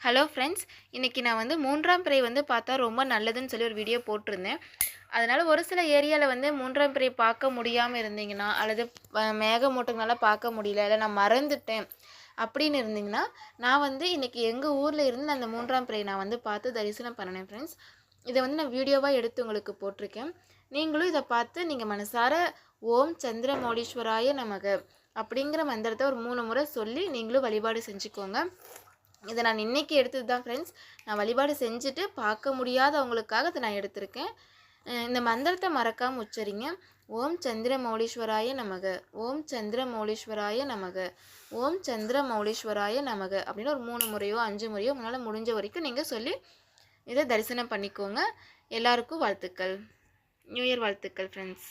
Hello friends இன்றைக்கி நான் வந்து மூன்றாம் பிறை வந்து பார்த்தா ரொம்ப நல்லதுன்னு சொல்லி ஒரு வீடியோ போட்டிருந்தேன். அதனால் ஒரு சில ஏரியாவில் வந்து மூன்றாம் பிறை பார்க்க முடியாமல் இருந்தீங்கன்னா அல்லது வ- மேகமூட்டங்களால பார்க்க முடியல இல்லை நான் மறந்துட்டேன் அப்படின்னு இருந்தீங்கன்னா நான் வந்து இன்றைக்கி எங்கள் ஊரில் இருந்து அந்த மூன்றாம் பிறை நான் வந்து பார்த்து தரிசனம் பண்ணினேன் ஃப்ரெண்ட்ஸ் இதை வந்து நான் வீடியோவாக எடுத்து உங்களுக்கு போட்டிருக்கேன். நீங்களும் இதை பார்த்து நீங்கள் மனசார ஓம் சந்திரமௌலீஸ்வராய நமக அப்படிங்கிற மந்திரத்தை ஒரு மூணு முறை சொல்லி நீங்களும் வழிபாடு செஞ்சுக்கோங்க. இதை நான் இன்னைக்கு எடுத்தது தான் ஃப்ரெண்ட்ஸ் நான் வழிபாடு செஞ்சுட்டு பார்க்க முடியாதவங்களுக்காக இதை நான் எடுத்திருக்கேன். இந்த மந்திரத்தை மறக்காமல் உச்சரிங்க. ஓம் சந்திர மௌலீஸ்வராய நமக. ஓம் சந்திர மௌலீஸ்வராய நமக. ஓம் சந்திர மௌலீஸ்வராய நமக. அப்படின்னு ஒரு மூணு முறையோ அஞ்சு முறையோ உங்களால் முடிஞ்ச வரைக்கும் நீங்கள் சொல்லி இதை தரிசனம் பண்ணிக்கோங்க. எல்லாருக்கும் வாழ்த்துக்கள். நியூ இயர் வாழ்த்துக்கள் ஃப்ரெண்ட்ஸ்